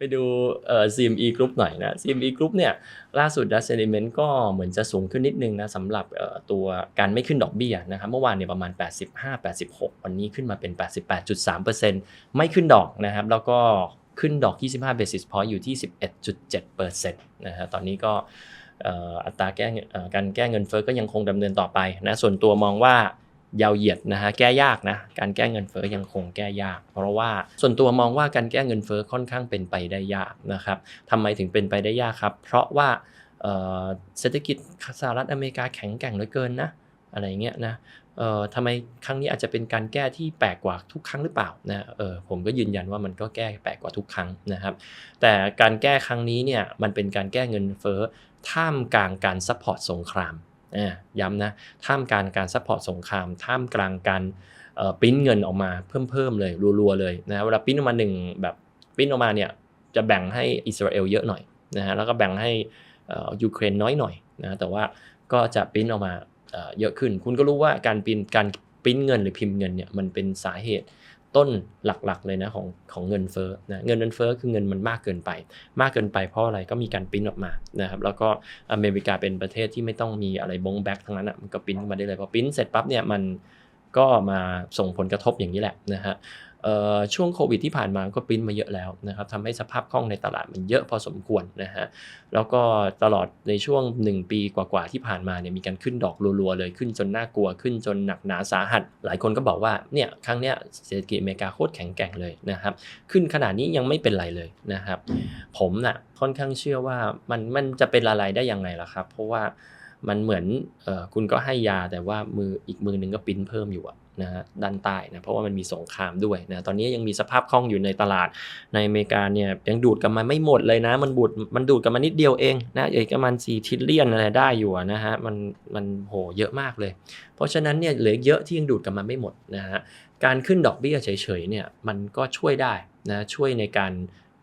ไปดูเอ่อ CME Group หน่อยนะ CME Group เนี่ยล่าสุดดัช sentiment ก็เหมือนจะสูงขึ้นนิดนึงนะสำหรับเอ่อตัวการไม่ขึ้นดอกเบี้ยนะครับเมื่อวานเนี่ยประมาณ 85-86 วันนี้ขึ้นมาเป็น 88.3%ไม่ขึ้นดอกนะครับ แล้วก็ขึ้นดอก 25 basis point อยู่ที่ 11.7%นะฮะตอนนี้ก็อัตราแก้การแก้เงินเฟ้อก็ยังคงดำเนินต่อไปนะส่วนตัวมองว่า ยาวเหยียดนะฮะแก้ยากนะการแก้เงินเฟ้อยังคงแก้ยาก เพราะว่าส่วนตัวมองว่าการแก้เงินเฟ้อค่อนข้างเป็นไปได้ยากนะครับทำไมถึงเป็นไปได้ยากครับ เพราะว่าเศรษฐกิจสหรัฐอเมริกาแข็งแกร่งเหลือเกินนะอะไรเงี้ยนะเอ่อทำไมครั้งนี้อาจจะเป็นการแก้ที่แปลกกว่าทุกครั้งหรือเปล่านะเออผมก็ยืนยันว่ามันก็แก้แปลกกว่าทุกครั้งนะครับ แต่การแก้ครั้งนี้เนี่ยมันเป็นการแก้เงินเฟ้อท่ามกลางการซัพพอร์ตสงคราม ย้ำนะท่ามกลางการซัพพอร์ตสงคราม ท่ามกลางการปริ้นเงินออกมาเพิ่มๆเลยรัวๆเลยนะเวลาปริ้นออกมาหนึ่งแบบปริ้นออกมาเนี่ยจะแบ่งให้อิสราเอลเยอะหน่อยนะฮะแล้วก็แบ่งให้ยูเครนน้อยหน่อยนะแต่ว่าก็จะปริ้นออกมาเยอะขึ้น คุณก็รู้ว่าการปริ้นการปริ้นเงินหรือพิมพ์เงินเนี่ยมันเป็นสาเหตุ ต้นหลักๆเลยนะของของเงินเฟ้อนะเงินเงินเฟ้อคือเงินมันมากเกินไป มากเกินไปเพราะอะไรก็มีการปริ้นออกมานะครับแล้วก็อเมริกาเป็นประเทศที่ไม่ต้องมีอะไรบงแบ็กทั้งนั้นอะมันก็ปริ้นมาได้เลยพอปริ้นเสร็จปั๊บเนี่ยมันก็มาส่งผลกระทบอย่างนี้แหละนะฮะ ช่วงโควิดที่ผ่านมาก็ปริ้นมาเยอะแล้วนะครับทำให้สภาพคล่องในตลาดมันเยอะพอสมควรนะฮะแล้วก็ตลอดในช่วง 1 ปีกว่าๆที่ผ่านมาเนี่ยมีการขึ้นดอกรัวๆเลยขึ้นจนน่ากลัวขึ้นจนหนักหนาสาหัส หลายคนก็บอกว่าเนี่ยครั้งเนี้ยเศรษฐกิจอเมริกาโคตรแข็งแกร่งเลยนะครับขึ้นขนาดนี้ยังไม่เป็นไรเลยนะครับ ผมน่ะค่อนข้างเชื่อว่ามันมันจะเป็นอะไรได้ยังไงล่ะครับ เพราะว่า มันเหมือนออคุณก็ให้ยาแต่ว่ามืออีกมือหนึงก็ปริ้นเพิ่มอยู่นะฮะด้านใต้นะเพราะว่ามันมีสงครามด้วยนะตอนนี้ยังมีสภาพคล่องอยู่ในตลาดในอเมริกาเนี่ยยังดูดกันมาไม่หมดเลยนะ มันบูดมันดูดกันมานิดเดียวเองนะเอกประมาณ4ทิลเลียนอะไรได้อยู่นะฮะมันมันโหเยอะมากเลย เพราะฉะนั้นเนี่ยเหลือเยอะที่ยังดูดกันมาไม่หมดนะฮะการขึ้นดอกเบี้ยเฉยๆเนี่ยมันก็ช่วยได้นะช่วยในการ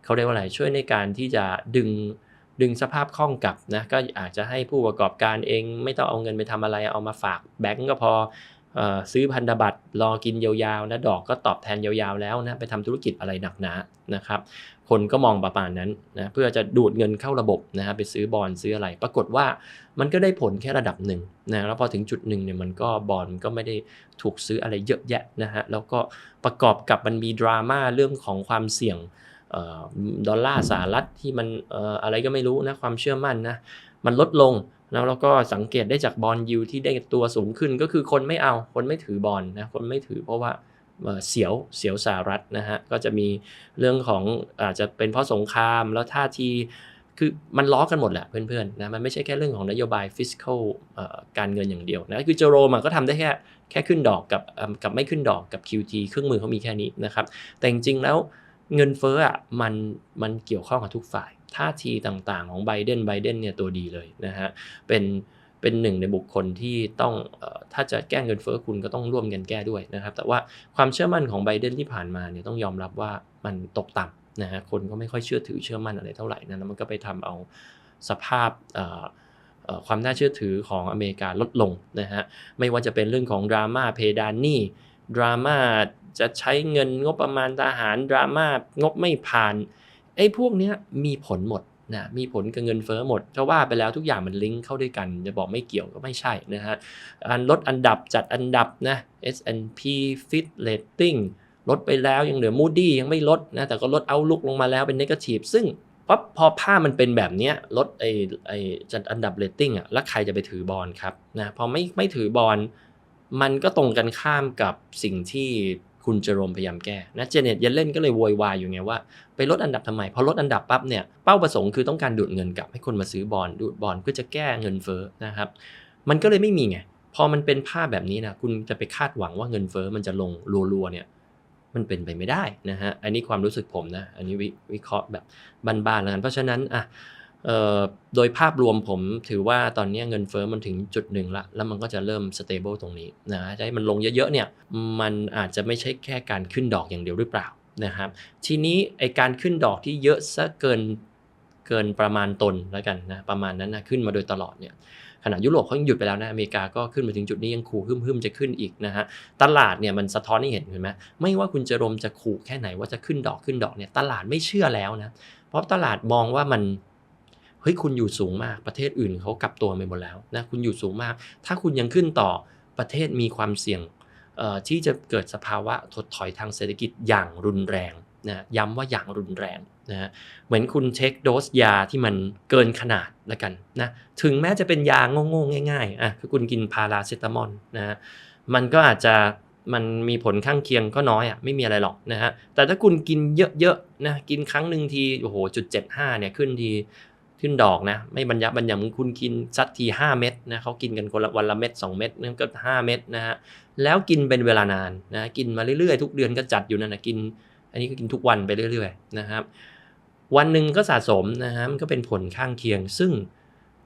เขาเรียกว่าอะไรช่วยในการที่จะดึง ดึงสภาพคล่องกลับนะก็อาจจะให้ผู้ประกอบการเองไม่ต้องเอาเงินไปทำอะไรเอามาฝากแบงก์ก็พอซื้อพันธบัตรรอกินยาวๆนะดอกก็ตอบแทนยาวๆแล้วนะไปทำธุรกิจอะไรหนักหนานะครับ คนก็มองประมาณนั้นนะเพื่อจะดูดเงินเข้าระบบนะฮะไปซื้อบอลซื้ออะไร ปรากฏว่ามันก็ได้ผลแค่ระดับหนึ่งนะแล้วพอถึงจุดหนึ่งเนี่ยมันก็บอลมันก็ไม่ได้ถูกซื้ออะไรเยอะแยะนะฮะแล้วก็ประกอบกับมันมีดราม่าเรื่องของความเสี่ยง ดอลลาร์สหรัฐที่มันอออะไรก็ไม่รู้นะความเชื่อมั่นนะมันลดลงนะแล้วก็สังเกตได้จากบอลยูที่ได้ตัวสูงขึ้นก็คือคนไม่เอาคนไม่ถือบอลนะคนไม่ถือเพราะว่าเสียวเสียวสหรัฐนะฮะก็จะมีเรื่องของอาจจะเป็นเพราะสงครามแล้วท่าทีคือมันล้อกันหมดแหละเพื่อนๆนะมันไม่ใช่แค่เรื่องของนโยบาย fiscal เอ่อการเงินอย่างเดียวนะคือเจโรมก็ทำได้แค่แค่ขึ้นดอกกับกับไม่ขึ้นดอกกับ QT เครื่องมือเขามีแค่นี้นะครับแต่จริงๆแล้ว เงินเฟ้ออะมันมันเกี่ยวข้องกับทุกฝ่าย ท่าทีต่างๆ ของไบเดนไบเดนเนี่ยตัวดีเลยนะฮะเป็นเป็นหนึ่งในบุคคลที่ต้องถ้าจะแก้เงินเฟ้อคุณก็ต้องร่วมกันแก้ด้วยนะครับ แต่ว่าความเชื่อมั่นของไบเดนที่ผ่านมาเนี่ยต้องยอมรับว่ามันตกต่ำนะฮะคนก็ไม่ค่อยเชื่อถือเชื่อมั่นอะไรเท่าไหร่นะแล้วมันก็ไปทำเอาสภาพความน่าเชื่อถือของอเมริกาลดลงนะฮะไม่ว่าจะเป็นเรื่องของดราม่าเพดานหนี้ ดราม่าจะใช้เงินงบประมาณทหารดราม่างบไม่ผ่านไอ้พวกเนี้ยมีผลหมดนะมีผลกับเงินเฟ้อหมดจะว่าไปแล้วทุกอย่างมันลิงก์เข้าด้วยกันจะบอกไม่เกี่ยวก็ไม่ใช่นะฮะการลดอันดับจัดอันดับนะ S&P Fit Rating ลดไปแล้วยังเหลือ Moody ยังไม่ลดนะแต่ก็ลดเอาลุกลงมาแล้วเป็น Negative ซึ่งปั๊บพอภามันเป็นแบบนี้ลดไอ้ไอ้จัดอันดับ rating อะแล้วใครจะไปถือบอลครับนะพอไม่ไม่ถือบอล มันก็ตรงกันข้ามกับสิ่งที่คุณเจโรมพยายามแก้นะเจเน็ตเยเลนก็เลยโวยวายอยู่ไงว่า ไปลดอันดับทำไมพอลดอันดับปั๊บเนี่ยเป้าประสงค์คือต้องการดูดเงินกลับให้คนมาซื้อบอลดูดบอลเพื่อจะแก้เงินเฟ้อนะครับมันก็เลยไม่มีไงพอมันเป็นภาพแบบนี้นะคุณจะไปคาดหวังว่าเงินเฟ้อมันจะลงรัวๆเนี่ยมันเป็นไปไม่ได้นะฮะอันนี้ความรู้สึกผมนะอันนี้วิวิเคราะห์แบบบ้านๆแล้วกันเพราะฉะนั้นอะ โดยภาพรวมผมถือว่าตอนนี้เงินเฟ้อมันถึงจุดหนึ่งละ แล้วมันก็จะเริ่มสเตเบิลตรงนี้นะจะให้มันลงเยอะๆเนี่ยมันอาจจะไม่ใช่แค่การขึ้นดอกอย่างเดียวหรือเปล่านะครับทีนี้ไอการขึ้นดอกที่เยอะซะเกินเกินประมาณตนแล้วกันนะประมาณนั้นนะขึ้นมาโดยตลอดเนี่ยขณะยุโรปเขายังหยุดไปแล้วนะอเมริกาก็ขึ้นมาถึงจุดนี้ยังขู่หึ่มๆจะขึ้นอีกนะฮะตลาดเนี่ยมันสะท้อนให้เห็นเห็นไหมไม่ว่าคุณจะรมจะขู่แค่ไหนว่าจะขึ้นดอกขึ้นดอกเนี่ยตลาดไม่เชื่อแล้วนะเพราะตลาดมองว่ามัน เฮ้ยคุณอยู่สูงมากประเทศอื่นเขากลับตัวไปหมดแล้วนะคุณอยู่สูงมาก ถ้าคุณยังขึ้นต่อประเทศมีความเสี่ยงที่จะเกิดสภาวะถดถอยทางเศรษฐกิจอย่างรุนแรงนะย้ำว่าอย่างรุนแรงนะเหมือนคุณเช็คโดสยาที่มันเกินขนาดแล้วกันนะถึงแม้จะเป็นยาโง่ๆง่ายๆอะคือคุณกินพาราเซตามอลนะมันก็อาจจะมันมีผลข้างเคียงก็น้อยอะไม่มีอะไรหรอกนะฮะแต่ถ้าคุณกินเยอะๆนะกินครั้งหนึ่งทีโอ้โหจุดเจ็ดห้าเนี่ยขึ้นที ขึ้นดอกนะไม่บรรยับบรรยังคุณกินซัดที5เม็ดนะเขากินกันคนละวันละเม็ด2เม็ดนั่นก็ 5 เม็ดนะฮะแล้วกินเป็นเวลานานนะกินมาเรื่อยๆ ทุกเดือนก็จัดอยู่นั่นนะกิน อันนี้ก็กินทุกวันไปเรื่อยๆนะครับวันหนึ่งก็สะสมนะฮะมันก็เป็นผลข้างเคียง ซึ่ง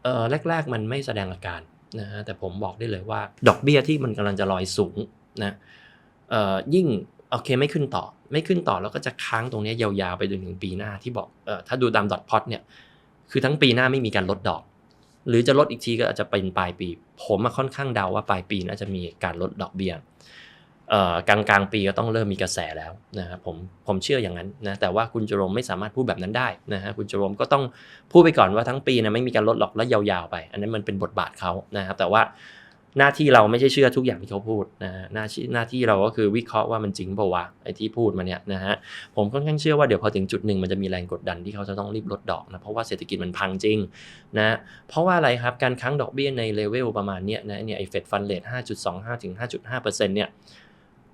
เออแรก ๆ มันไม่แสดงอาการนะฮะแต่ผมบอกได้เลยว่า ดอกเบี้ยที่มันกำลังจะลอยสูงนะเออยิ่งโอเคไม่ขึ้นต่อ ไม่ขึ้นต่อแล้วก็จะค้างตรงนี้ยาวๆไปจนถึงปีหน้าที่บอกเออถ้าดูตามดอทพอตเนี่ย คือทั้งปีหน้าไม่มีการลดดอก หรือจะลดอีกทีก็อาจจะเป็นปลายปี ผมค่อนข้างเดาว่าปลายปีน่าจะมีการลดดอกเบี้ยกลางกลางปีก็ต้องเริ่มมีกระแสแล้วนะครับผมผมเชื่ออย่างนั้นนะแต่ว่าคุณจรมไม่สามารถพูดแบบนั้นได้นะฮะคุณจรมก็ต้องพูดไปก่อนว่าทั้งปีนะไม่มีการลดหรอกแล้วยาวๆไป อันนั้นมันเป็นบทบาทเขานะครับแต่ว่า หน้าที่เราไม่ใช่เชื่อทุกอย่างที่เขาพูดนะฮะหน้าที่หน้าที่เราก็คือวิเคราะห์ว่ามันจริงเปล่าวะไอ้ที่พูดมาเนี่ยนะฮะผมค่อนข้างเชื่อว่าเดี๋ยวพอถึงจุดหนึ่งมันจะมีแรงกดดันที่เขาจะต้องรีบลดดอกนะเพราะว่าเศรษฐกิจมันพังจริงนะเพราะว่าอะไรครับการค้างดอกเบี้ยในเลเวลประมาณเนี้ยนะเนี่ยไอ้เฟดฟันเลท5.25ถึง5.5%เปอร์เซ็นต์เนี่ย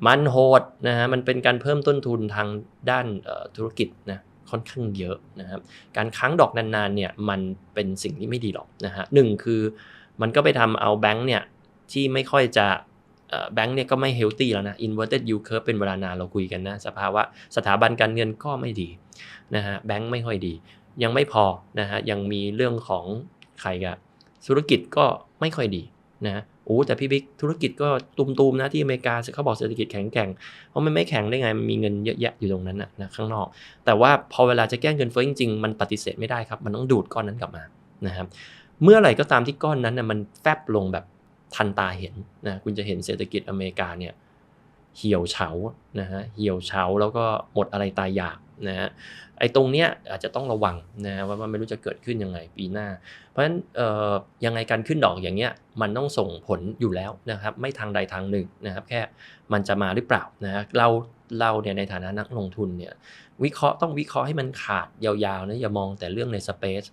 มันโหดนะฮะมันเป็นการเพิ่มต้นทุนทางด้านธุรกิจนะค่อนข้างเยอะนะครับการค้างดอกนานๆเนี่ยมันเป็นสิ่งที่ไม่ดีหรอกนะฮะหนึ่งคือมันก็ไปทำเอาแบงค์เนี่ย ที่ไม่ค่อยจะแบงค์เนี่ยก็ไม่เฮลตี้แล้วนะ inverted yield curve เป็นเวลานานเราคุยกันนะ สภาวะสถาบันการเงินก็ไม่ดีนะฮะแบงค์ไม่ค่อยดี ยังไม่พอนะฮะยังมีเรื่องของใครกับธุรกิจก็ไม่ค่อยดีนะโอ้แต่พี่บิ๊กธุรกิจก็ตุมๆนะที่อเมริกาเขาบอกเศรษฐกิจแข็งแกร่งเพราะมันไม่แข็งได้ไงมันมีเงินเยอะแยะอยู่ตรงนั้นนะนะข้างนอก แต่ว่าพอเวลาจะแก้เงินเฟ้อจริงๆมันปฏิเสธไม่ได้ครับมันต้องดูดก้อนนั้นกลับมานะครับเมื่อไหร่ก็ตามที่ก้อนนั้นนะมันแฟบลงแบบ ทันตาเห็นนะคุณจะเห็นเศรษฐกิจอเมริกาเนี่ยเหี่ยวเฉานะฮะเหี่ยวเฉาแล้วก็หมดอะไรตายอยากนะฮะไอ้ตรงเนี้ยอาจจะต้องระวังนะว่ามันไม่รู้จะเกิดขึ้นยังไงปีหน้า เพราะฉะนั้นเอ่อยังไงการขึ้นดอกอย่างเงี้ยมันต้องส่งผลอยู่แล้วนะครับไม่ทางใดทางหนึ่งนะครับแค่มันจะมาหรือเปล่านะเราเราเนี่ยในฐานะนักลงทุนเนี่ยวิเคราะห์ต้องวิเคราะห์ให้มันขาดยาวๆนะอย่ามองแต่เรื่องในสเปซ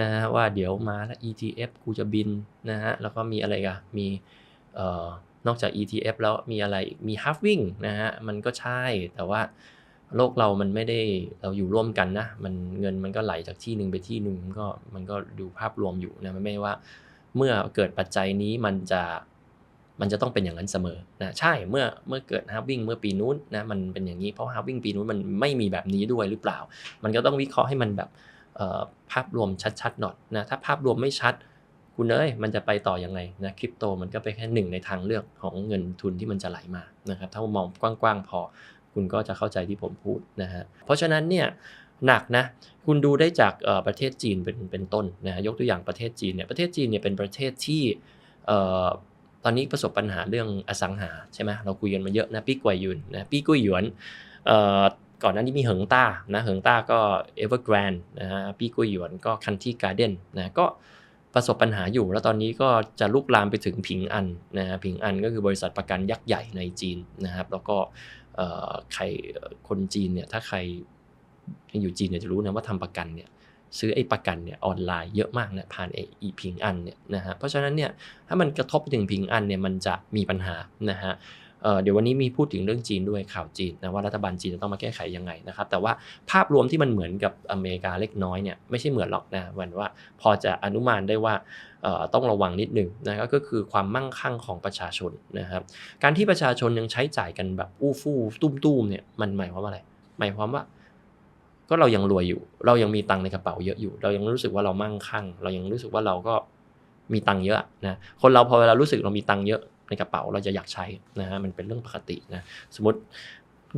นะฮะว่าเดี๋ยวมาแล้ว ETF กูจะบินนะฮะแล้วก็มีอะไรกันมีเอ่อนอกจาก ETF แล้วมีอะไรมี halving นะฮะมันก็ใช่แต่ว่าโลกเรามันไม่ได้เราอยู่ร่วมกันนะมันเงินมันก็ไหลจากที่หนึ่งไปที่หนึ่งมันก็มันก็ดูภาพรวมอยู่นะมันไม่ว่าเมื่อเกิดปัจจัยนี้มันจะมันจะต้องเป็นอย่างนั้นเสมอนะใช่เมื่อเมื่อเกิดฮาร์วิ่งเมื่อปีนู้นนะมันเป็นอย่างนี้เพราะฮาร์วิ่งปีนู้นมันไม่มีแบบนี้ด้วยหรือเปล่า มันก็ต้องวิเคราะห์ให้มันแบบ ภาพรวมชัดๆหน่อยนะถ้าภาพรวมไม่ชัด คุณเอ้ยมันจะไปต่ออยังไงนะคริปโตมันก็เป็นแค่หนึ่งในทางเลือกของเงินทุนที่มันจะไหลมานะครับถ้ามองกว้างๆพอ คุณก็จะเข้าใจที่ผมพูดนะฮะเพราะฉะนั้นเนี่ยหนักนะคุณดูได้จากประเทศจีนเป็นเป็นต้นนะยกตัวอย่างประเทศจีนเนี่ยประเทศจีนเนี่ยเป็นประเทศที่ตอนนี้ประสบปัญหาเรื่องอสังหาใช่ไหมเราคุยกันมาเยอะนะปีกวยยุนนะปีกุยหยวน ก่อนหน้านี้มีเหิงต้านะเหิงต้าก็ Evergrande นนะฮะปีกุยหยวนก็คันที่การ์เด้นนะก็ประสบปัญหาอยู่ แล้วตอนนี้ก็จะลุกลามไปถึงผิงอันนะฮะผิงอันก็คือบริษัทประกันยักษ์ใหญ่ในจีนนะครับแล้วก็ใครคนจีนเนี่ยถ้าใครอยู่จีนเนี่ยจะรู้นะว่าทำประกันเนี่ยซื้อไอ้ประกันเนี่ยออนไลน์เยอะมากนะผ่านไอ้พิงอันเนี่ยนะฮะเพราะฉะนั้นเนี่ยถ้ามันกระทบถึงพิงอันเนี่ยมันจะมีปัญหานะฮะ เดี๋ยววันนี้มีพูดถึงเรื่องจีนด้วยข่าวจีนนะว่ารัฐบาลจีนจะต้องมาแก้ไขยังไงนะครับแต่ว่าภาพรวมที่มันเหมือนกับอเมริกาเล็กน้อยเนี่ยไม่ใช่เหมือนหรอกนะเหมือนว่าพอจะอนุมานได้ว่าต้องระวังนิดหนึ่งนะก็คือความมั่งคั่งของประชาชนนะครับการที่ประชาชนยังใช้จ่ายกันแบบอู้ฟู่ตุ้มๆเนี่ยมันหมายความว่าอะไรหมายความว่าก็เรายังรวยอยู่ เรายังมีตังในกระเป๋าเยอะอยู่ เรายังรู้สึกว่าเรามั่งคั่ง เรายังรู้สึกว่าเราก็มีตังเยอะนะ คนเราพอเวลารู้สึกเรามีตังเยอะ ในกระเป๋าเราจะอยากใช้นะฮะมันเป็นเรื่องปกตินะสมมติ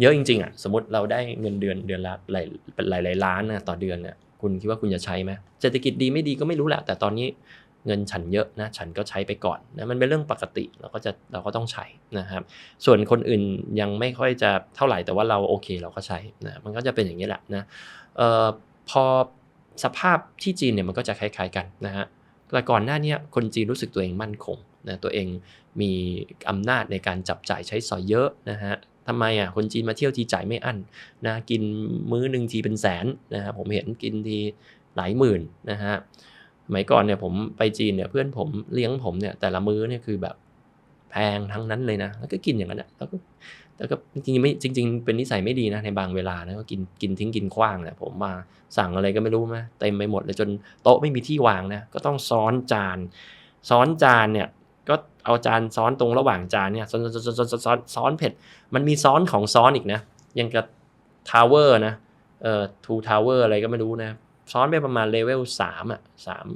เยอะจริงๆอะสมมติเราได้เงินเดือนเดือนละหลายหลายหลายล้านนะต่อเดือนเนี่ยคุณคิดว่าคุณจะใช้ไหมเศรษฐกิจดีไม่ดีก็ไม่รู้แหละแต่ตอนนี้เงินฉันเยอะนะฉันก็ใช้ไปก่อนนะมันเป็นเรื่องปกติเราก็จะเราก็ต้องใช้นะครับ ส่วนคนอื่นยังไม่ค่อยจะเท่าไหร่แต่ว่าเราโอเคเราก็ใช้นะมันก็จะเป็นอย่างนี้แหละนะเอ่อพอสภาพที่จีนเนี่ยมันก็จะคล้าย ๆกันนะฮะแต่ก่อนหน้านี้คนจีนรู้สึกตัวเองมั่นคง นะตัวเองมีอำนาจในการจับจ่ายใช้สอยเยอะนะฮะทำไมอะคนจีนมาเที่ยวทีจ่ายไม่อั้นนะกินมื้อหนึ่งทีเป็นแสนนะฮะผมเห็นกินทีหลายหมื่นนะฮะสมัยก่อนเนี่ยผมไปจีนเนี่ยเพื่อนผมเลี้ยงผมเนี่ยแต่ละมื้อเนี่ยคือแบบแพงทั้งนั้นเลยนะแล้วก็กินอย่างนั้นอะแล้วก็แล้วก็จริงๆไม่จริง ๆ เป็นนิสัยไม่ดีนะในบางเวลานะก็กินกินทิ้งกินขว้างแหละผมมาสั่งอะไรก็ไม่รู้ไหมเต็มไปหมดเลยจนโต๊ะไม่มีที่วางนะก็ต้องซ้อนจาน ซ้อนจานเนี่ย เอาจานซ้อนตรงระหว่างจานเนี่ยซ้อนซ้อนซ้อนซ้อนซ้อนซ้อนเผ็ดมันมีซ้อนของซ้อนอีกนะยังกับทาวเวอร์นะเอ่อทูทาวเวอร์อะไรก็ไม่รู้นะซ้อนไปประมาณเลเวลสามอะสาม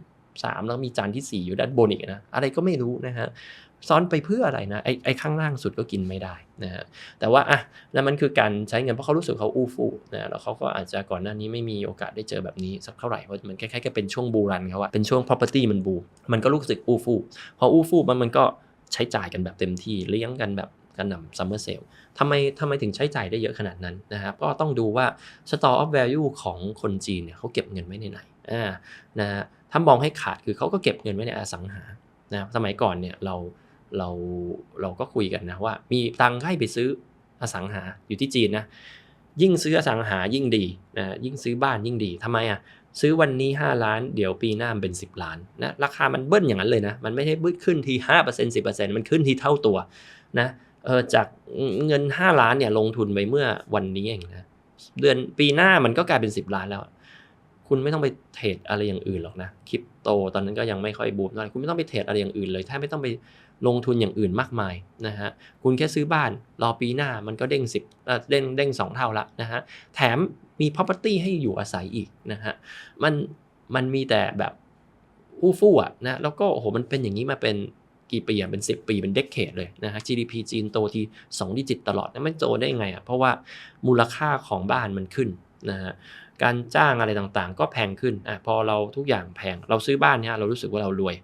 สามแล้วมีจานที่สี่อยู่ด้านบนอีกนะ อะไรก็ไม่รู้นะฮะ ซ้อนไปเพื่ออะไรนะไอ้ไอ้ข้างล่างสุดก็กินไม่ได้นะฮะแต่ว่าอะนั่นมันคือการใช้เงินเพราะเขารู้สึกเขาอู้ฟู่นะแล้วเขาก็อาจจะก่อนหน้านี้ไม่มีโอกาสได้เจอแบบนี้สักเท่าไหร่เพราะมันคล้ายๆกับเป็นช่วงบูรันเขาอะเป็นช่วง property มันบูมมันก็รู้สึกอู้ฟู่พออู้ฟู่มันมันก็ใช้จ่ายกันแบบเต็มที่เลี้ยงกันแบบกระนำซัมเมอร์เซลทำไมทำไมถึงใช้จ่ายได้เยอะขนาดนั้นนะครับก็ต้องดูว่า store of value ของคนจีนเนี่ยเขาเก็บเงินไว้ในไหนอ่านะฮะถ้ามองให้ขาดคือเขาก็เก็บเงินไว้ในอสังหานะสมัยก่อนเนี่ยเรา เราเราก็คุยกันนะว่ามีตังค์ให้ไปซื้ออสังหาอยู่ที่จีนนะยิ่งซื้ออสังหายิ่งดีนะยิ่งซื้อบ้านยิ่งดีทำไมอะซื้อวันนี้ 5 ล้าน เดี๋ยวปีหน้าเป็น 10 ล้านนะราคามันเบิ้ลอย่างนั้นเลยนะ มันไม่ใช่บึ้ขึ้นที 5% 10%มันขึ้นทีเท่าตัวนะเออจากเงิน 5 ล้านเนี่ยลงทุนไปเมื่อวันนี้เองนะเดือนปีหน้ามันก็กลายเป็น 10 ล้านแล้ว คุณไม่ต้องไปเทรดอะไรอย่างอื่นหรอกนะคริปโตตอนนั้นก็ยังไม่ค่อยบูมเท่าไหร่คุณไม่ต้องไปเทรดอะไรอย่างอื่นเลยแทบไม่ต้องไปลงทุนอย่างอื่นมากมายนะฮะคุณแค่ซื้อบ้านรอปีหน้ามันก็เด้งสิบเด้งเด้งสองเท่าละนะฮะแถมมี property ให้อยู่อาศัยอีกนะฮะมันมันมีแต่แบบอู้ฟู่อะนะแล้วก็โอ้โหมันเป็นอย่างนี้มาเป็นกี่ปีอะเป็น 10 ปีเป็นเด c เคดเลยนะฮะ GDP จีนโตที่2ดิจิตตลอดนะมันโตได้ยังไงอะเพราะว่ามูลค่าของบ้านมันขึ้นนะฮะ การจ้างอะไรต่างๆ ก็แพงขึ้นอะพอเราทุกอย่างแพง เราซื้อบ้านเนี่ยเรารู้สึกว่าเรารวย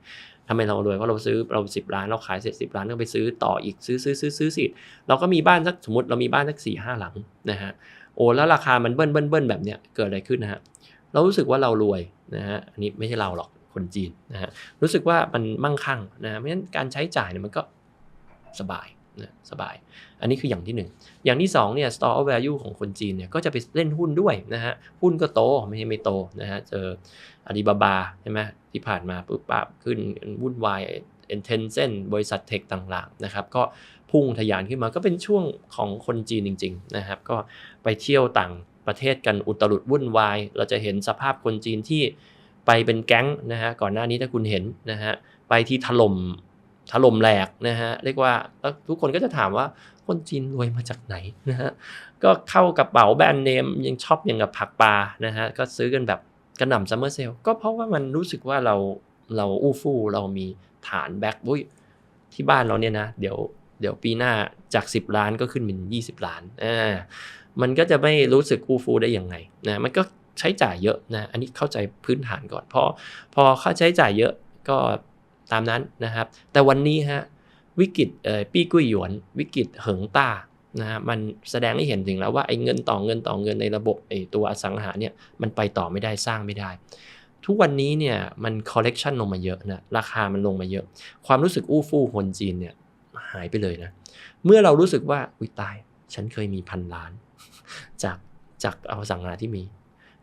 ทำไมเรารวยเพราะเราซื้อเราสิบล้านเราขายเสร็จสิบล้านก็ไปซื้อต่ออีกซื้อซื้อซื้อซื้อสิเราก็มีบ้านสักสมมติเรามีบ้านสักสี่ห้าหลังนะฮะโอ้แล้วราคามันเบิ้ลเบิ้ลเบิ้ลแบบเนี้ยเกิดอะไรขึ้นนะฮะเรารู้สึกว่าเรารวยนะฮะอันนี้ไม่ใช่เราหรอกคนจีนนะฮะรู้สึกว่ามันมั่งคั่งนะเพราะฉะนั้นการใช้จ่ายเนี่ยมันก็สบาย นะสบาย อันนี้คืออย่างที่ 1 อย่างที่2เนี่ย store value ของคนจีนเนี่ยก็จะไปเล่นหุ้นด้วยนะฮะ หุ้นก็โตไม่ใช่ไม่โตนะฮะ เจออาลีบาบาใช่ไหมที่ผ่านมาปุ๊บปั๊บขึ้นวุ่นวายเอ็นเทนเซนบริษัทเทคต่างๆนะครับ ก็พุ่งทะยานขึ้นมาก็เป็นช่วงของคนจีนจริง ๆ นะครับ ก็ไปเที่ยวต่างประเทศกันอุตรุดวุ่นวาย เราจะเห็นสภาพคนจีนที่ไปเป็นแก๊งนะฮะก่อนหน้านี้ถ้าคุณเห็นนะฮะไปที่ถล่ม ถล่มแหลกนะฮะเรียกว่าทุกคนก็จะถามว่าคนจีนรวยมาจากไหนนะฮะก็เข้ากระเป๋าแบรนด์เนมยังช็อปอย่างกับผักปลานะฮะก็ซื้อกันแบบกระหน่ำซัมเมอร์เซลก็เพราะว่ามันรู้สึกว่าเราเราอู้ฟู่เรามีฐานแบ็กบุ้ยที่บ้านเราเนี่ยนะเดี๋ยวเดี๋ยวปีหน้าจาก 10 ล้านก็ขึ้นเป็น 20 ล้านอ่ามันก็จะไม่รู้สึกอู้ฟู่ได้ยังไงนะมันก็ใช้จ่ายเยอะนะอันนี้เข้าใจพื้นฐานก่อนพอพอค่าใช้จ่ายเยอะก็ ตามนั้นนะครับ แต่วันนี้ฮะวิกฤตปี้กุ้ยหยวน วิกฤตเหิงต้านะฮะมันแสดงให้เห็นถึงแล้วว่าไอ้เงินต่อเงินต่อเงินในระบบไอ้ตัวอสังหาเนี่ยมันไปต่อไม่ได้สร้างไม่ได้ ทุกวันนี้เนี่ยมันคอลเลกชันลงมาเยอะนะราคามันลงมาเยอะ ความรู้สึกอู้ฟู่คนจีนเนี่ยหายไปเลยนะ เมื่อเรารู้สึกว่าอุ้ยตาย ฉันเคยมีพันล้าน จากจากเอาสังหาที่มี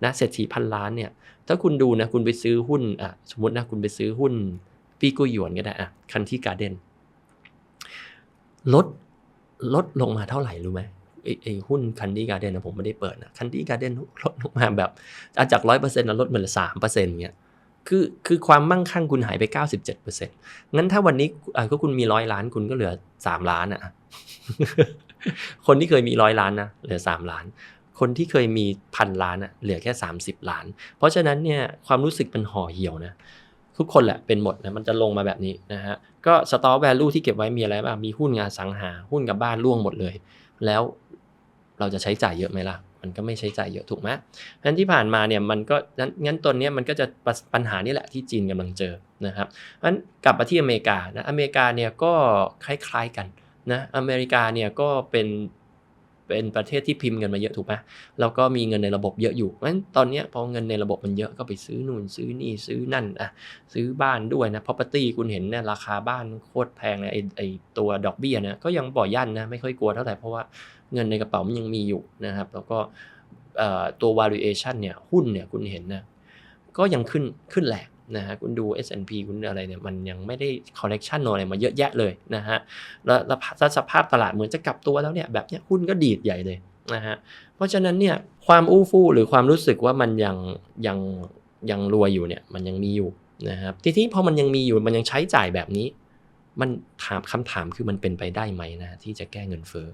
นะเศรษฐีพันล้านเนี่ยถ้าคุณดูนะคุณไปซื้อหุ้นอะสมมตินะคุณไปซื้อหุ้น ปีกุยหยวนก็ได้อะคันที่การ์เด้นลดลดลงมาเท่าไหร่รู้ไหมไอ้ไอ้หุ้นคันดี้การ์เด้นนะผมไม่ได้เปิดนะคันดี้การ์เด้นลดลงมาแบบจากร้อยเปอร์เซ็นต์ลดมาเหลือสามเปอร์เซ็นต์เงี้ยคือคือความมั่งคั่งคุณหายไปเก้าสิบเจ็ดเปอร์เซ็นต์งั้นถ้าวันนี้ก็คุณมีร้อยล้านคุณก็เหลือสามล้านอะ คนที่เคยมีร้อยล้านนะเหลือสามล้าน คนที่เคยมีพันล้านอะเหลือแค่ 30 ล้าน เพราะฉะนั้นเนี่ยความรู้สึกมันห่อเหี่ยวนะ ทุกคนแหละเป็นหมดนะมันจะลงมาแบบนี้นะฮะก็สตอร์แวลูที่เก็บไว้มีอะไรบ้างมีหุ้นงานสังหาหุ้นกับบ้านร่วงหมดเลย แล้วเราจะใช้จ่ายเยอะไหมล่ะ มันก็ไม่ใช้จ่ายเยอะถูกไหมงั้นที่ผ่านมาเนี่ยมันก็งั้นตนนี้มันก็จะปัญหานี่แหละที่จีนกำลังเจอนะครับงั้นกลับมาที่อเมริกานะอเมริกาเนี่ยก็คล้ายๆกันนะอเมริกาเนี่ยก็เป็น เป็นประเทศที่พิมพ์เงินมาเยอะถูกไหมแล้วก็มีเงินในระบบเยอะอยู่เพราะฉะนั้นตอนนี้พอเงินในระบบมันเยอะก็ไปซื้อนู่นซื้อนี่ซื้อนั่นอะซื้อบ้านด้วยนะ property คุณเห็นเนี่ยราคาบ้านโคตรแพงเลยไอไอตัวดอกเบี้ยนี่ยก็ยังบ่อยั่นนะไม่ค่อยกลัวเท่าไหร่เพราะว่าเงินในกระเป๋ามันยังมีอยู่นะครับ แล้วก็ตัว valuation เนี่ยหุ้นเนี่ยคุณเห็นนะก็ยังขึ้นขึ้นแหลก นะฮะคุณดู S&P คุณอะไรเนี่ยมันยังไม่ได้ correction อะไรมาเยอะแยะเลยนะฮะแล้วสภาพตลาดเหมือนจะกลับตัวแล้วเนี่ยแบบเนี้ยหุ้นก็ดีดใหญ่เลยนะฮะเพราะฉะนั้นเนี่ยความอู้ฟู่หรือความรู้สึกว่ามันยังยังยังรวยอยู่เนี่ยมันยังมีอยู่นะครับทีนี้พอมันยังมีอยู่มันยังใช้จ่ายแบบนี้ มันถามคำถามคือมันเป็นไปได้ไหมนะที่จะแก้เงินเฟ้อ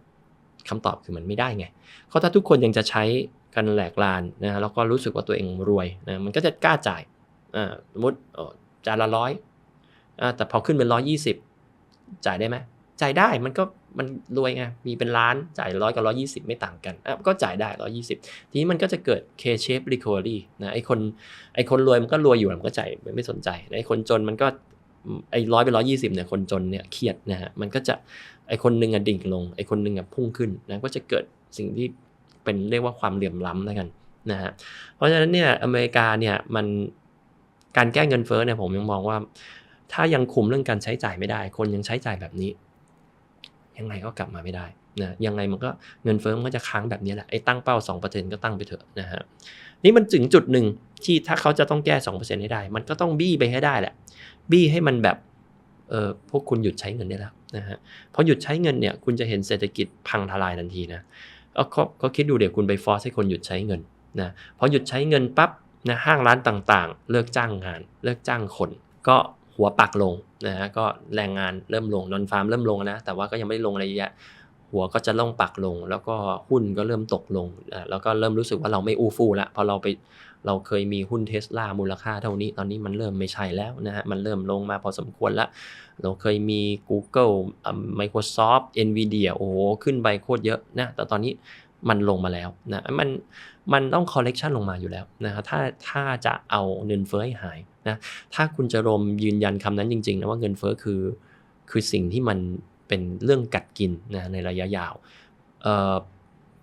คำตอบคือมันไม่ได้ไงเพราะถ้าทุกคนยังจะใช้กันแหลกลานนะฮะแล้วก็รู้สึกว่าตัวเองรวยนะมันก็จะกล้าจ่าย อ่าสมมติเอ่อจานละร้อยอ่าแต่พอขึ้นเป็นร้อยยี่สิบจ่ายได้ไหมจ่ายได้มันก็มันรวยไงมีเป็นล้านจ่ายร้อยกับร้อยี่สิบไม่ต่างกันอะก็จ่ายได้ร้อยี่สิบทีนี้มันก็จะเกิด K shape recovery นะไอคนไอคนรวยมันก็รวยอยู่มันก็จ่ายไม่สนใจไอคนจนมันก็ไอ้ร้อยเป็นร้อยี่สิบเนี่ยคนจนเนี่ยเครียดนะฮะมันก็จะไอคนหนึ่งอะดิ่งลงไอคนหนึ่งอะพุ่งขึ้นนะก็จะเกิดสิ่งที่เป็นเรียกว่าความเหลื่อมล้ำแล้วกันนะฮะเพราะฉะนั้นเนี่ยอเมริกาเนี่ยมัน การแก้เงินเฟ้อเนี่ยผมยังมองว่า ถ้ายังคุมเรื่องการใช้จ่ายไม่ได้ คนยังใช้จ่ายแบบนี้ ยังไงก็กลับมาไม่ได้นะยังไงมันก็เงินเฟ้อมันก็จะค้างแบบนี้แหละไอ้ตั้งเป้า 2%ก็ตั้งไปเถอะนะฮะนี่มันถึงจุดหนึ่งที่ถ้าเขาจะต้องแก้ 2%ให้ได้ มันก็ต้องบี้ไปให้ได้แหละ บี้ให้มันแบบเออพวกคุณหยุดใช้เงินได้แล้วนะฮะพอหยุดใช้เงินเนี่ยคุณจะเห็นเศรษฐกิจพังทลายทันทีนะก็ก็คิดดูเดี๋ยวคุณไปฟอร์สให้คนหยุดใช้เงินนะพอหยุดใช้เงินปั๊บ นะห้างร้านต่างๆ เลิกจ้างงาน เลิกจ้างคน ก็หัวปักลงนะฮะก็แรงงานเริ่มลงนอนฟาร์มเริ่มลงนะ แต่ว่าก็ยังไม่ได้ลงอะไรเยอะหัวก็จะล่องปักลง แล้วก็หุ้นก็เริ่มตกลงแล้วก็เริ่มรู้สึกว่าเราไม่อู้ฟู่ละพอเราไปเราเคยมีหุ้นเทสลามูลค่าเท่านี้ ตอนนี้มันเริ่มไม่ใช่แล้วนะฮะมันเริ่มลงมาพอสมควรล้วเราเคยมี Google Microsoft Nvidia โอ้โหขึ้นไปโคตรเยอะนะแต่ตอนนี้มันลงมาแล้วนะมัน มันต้อง collection ลงมาอยู่แล้วนะครับถ้าถ้าจะเอาเงินเฟ้อให้หายนะถ้าคุณจะรมยืนยันคำนั้นจริงๆนะว่าเงินเฟ้อคือคือสิ่งที่มันเป็นเรื่องกัดกินนะในระยะยาวเ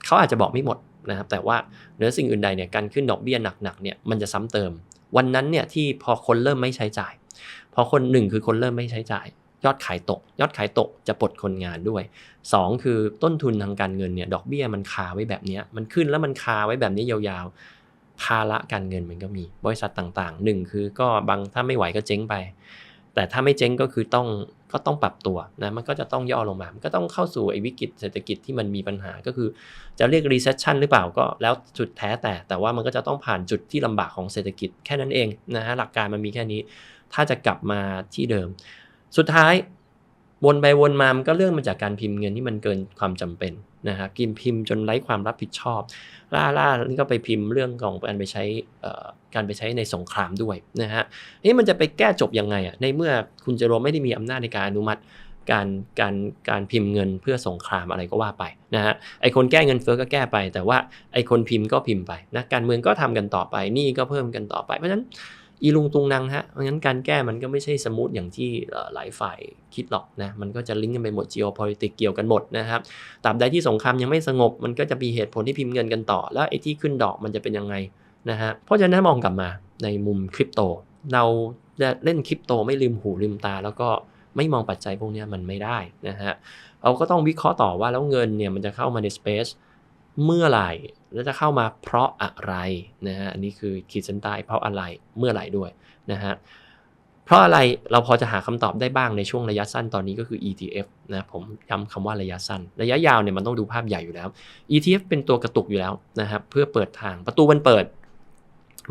เขาอาจจะบอกไม่หมดนะครับแต่ว่าเหนือสิ่งอื่นใดเนี่ยการขึ้นดอกเบี้ยหนักๆเนี่ยมันจะซ้ำเติม วันนั้นเนี่ยที่พอคนเริ่มไม่ใช้จ่าย พอคนหนึ่งคือคนเริ่มไม่ใช้จ่าย ยอดขายตก ยอดขายตกจะปลดคนงานด้วย 2 คือต้นทุนทางการเงินเนี่ยดอกเบี้ยมันคาไว้แบบนี้มันขึ้นแล้วมันคาไว้แบบนี้ยาวๆ ภาระการเงินมันก็มีบริษัทต่างๆ 1 คือก็บางถ้าไม่ไหวก็เจ๊งไป แต่ถ้าไม่เจ๊งก็คือต้องก็ต้องปรับตัวนะมันก็จะต้องย่อลงมา มันก็ต้องเข้าสู่ไอ้วิกฤตเศรษฐกิจที่มันมีปัญหาก็คือ จะเรียก recession หรือเปล่าก็แล้วจุดแท้แต่ แต่ว่ามันก็จะต้องผ่านจุดที่ลำบากของเศรษฐกิจแค่นั้นเองนะฮะหลักการมันมีแค่นี้ ถ้าจะกลับมาที่เดิม สุดท้ายวนไปวนมามันก็เรื่องมาจากการพิมพ์เงินที่มันเกินความจำเป็นนะครับกินพิมพ์จนไร้ความรับผิดชอบ ล่าล่านี่ก็ไปพิมพ์เรื่องของการไปใช้การไปใช้ในสงครามด้วยนะฮะนี่มันจะไปแก้จบยังไงอะในเมื่อคุณเจโรไม่ได้มีอำนาจในการอนุมัติการการการพิมพ์เงินเพื่อสงครามอะไรก็ว่าไปนะฮะไอคนแก้เงินเฟ้อก็แก้ไป แต่ว่าไอคนพิมพ์ก็พิมพ์ไปนะการเมืองก็ทำกันต่อไปนี่ก็เพิ่มกันต่อไปเพราะฉะนั้น อีลุงตุงนางฮะเพราะฉะนั้นการแก้มันก็ไม่ใช่สมูทอย่างที่หลายฝ่ายคิดหรอกนะ มันก็จะลิงก์กันไปหมด geopolitics เกี่ยวกันหมดนะครับตราบใดที่สงครามยังไม่สงบ มันก็จะมีเหตุผลที่พิมพ์เงินกันต่อ แล้วไอ้ที่ขึ้นดอกมันจะเป็นยังไงนะฮะ เพราะฉะนั้นมองกลับมาในมุมคริปโต เราจะเล่นคริปโตไม่ลืมหูลืมตา แล้วก็ไม่มองปัจจัยพวกนี้มันไม่ได้นะฮะ เราก็ต้องวิเคราะห์ต่อว่าแล้วเงินเนี่ยมันจะเข้ามาในส เมื่อไหร่แล้วจะเข้ามาเพราะอะไรนะฮะอันนี้คือขีดเส้นใต้เพราะอะไรเมื่อไหร่ด้วยนะฮะเพราะอะไรเราพอจะหาคำตอบได้บ้างในช่วงระยะสั้นตอนนี้ก็คือ ETF นะผมย้ำคำว่าระยะสั้น ระยะยาวเนี่ยมันต้องดูภาพใหญ่อยู่แล้ว ETF เป็นตัวกระตุกอยู่แล้วนะครับเพื่อเปิดทางประตูมันเปิด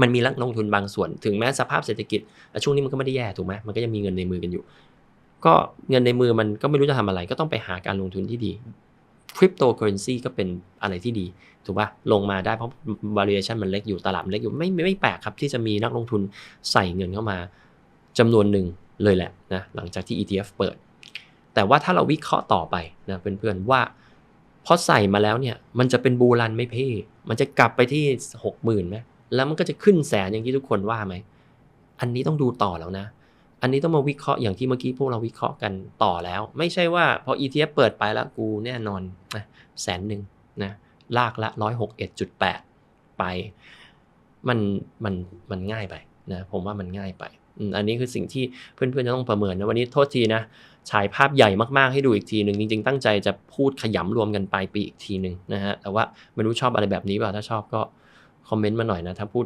มันมีนักลงทุนบางส่วน ถึงแม้สภาพเศรษฐกิจช่วงนี้มันก็ไม่ได้แย่ถูกไหมมันก็ยังมีเงินในมือกันอยู่ ก็เงินในมือมันก็ไม่รู้จะทำอะไร ก็ต้องไปหาการลงทุนที่ดี คริปโตเคอเรนซีก็เป็นอะไรที่ดี ถูกปะลงมาได้เพราะ valuation มันเล็กอยู่ตลาดมันเล็กอยู่ไม่ไม่แปลกครับ ที่จะมีนักลงทุนใส่เงินเข้ามาจำนวนหนึ่งเลยแหละนะหลังจากที่ ETF เปิด แต่ว่าถ้าเราวิเคราะห์ต่อไปนะเพื่อนๆว่าพอใส่มาแล้วเนี่ยมันจะเป็นบูรันไม่เพ่มันจะกลับไปที่หกหมื่นไหมแล้วมันก็จะขึ้นแสนอย่างที่ทุกคนว่าไหมอันนี้ต้องดูต่อแล้วนะ อันนี้ต้องมาวิเคราะห์อย่างที่เมื่อกี้พวกเราวิเคราะห์กันต่อแล้ว ไม่ใช่ว่าพอ ETF เปิดไปแล้วกูแน่นอนนะแสนหนึ่งนะลากละ 161.8 ไป มันมันมันง่ายไปนะผมว่ามันง่ายไป อันนี้คือสิ่งที่เพื่อนๆจะต้องประเมินนะวันนี้โทษทีนะฉายภาพใหญ่มากๆให้ดูอีกทีหนึ่งจริงๆตั้งใจจะพูดขยำรวมกันไปปีอีกทีหนึ่งนะฮะแต่ว่าไม่รู้ชอบอะไรแบบนี้เปล่าถ้าชอบก็ คอมเมนต์มาหน่อยนะ ถ้าพูด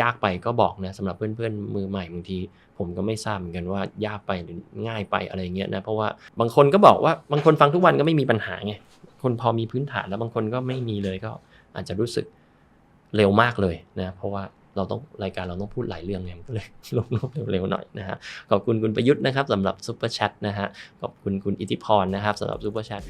ยากไปก็บอกนะสำหรับเพื่อนๆ มือใหม่บางที ผมก็ไม่ทราบเหมือนกันว่ายากไปหรือง่ายไปอะไรเงี้ยนะเพราะว่าบางคนก็บอกว่าบางคนฟังทุกวันก็ไม่มีปัญหาไงคนพอมีพื้นฐานแล้วบางคนก็ไม่มีเลยก็อาจจะรู้สึกเร็วมากเลยนะเพราะว่าเราต้องรายการเราต้องพูดหลายเรื่องเนี่ยก็เลยลงรบเร็วๆหน่อยนะฮะขอบคุณคุณประยุทธ์นะครับสำหรับซุปเปอร์แชทนะฮะขอบคุณคุณอิทธิพรนะครับสำหรับซุปเปอร์แชท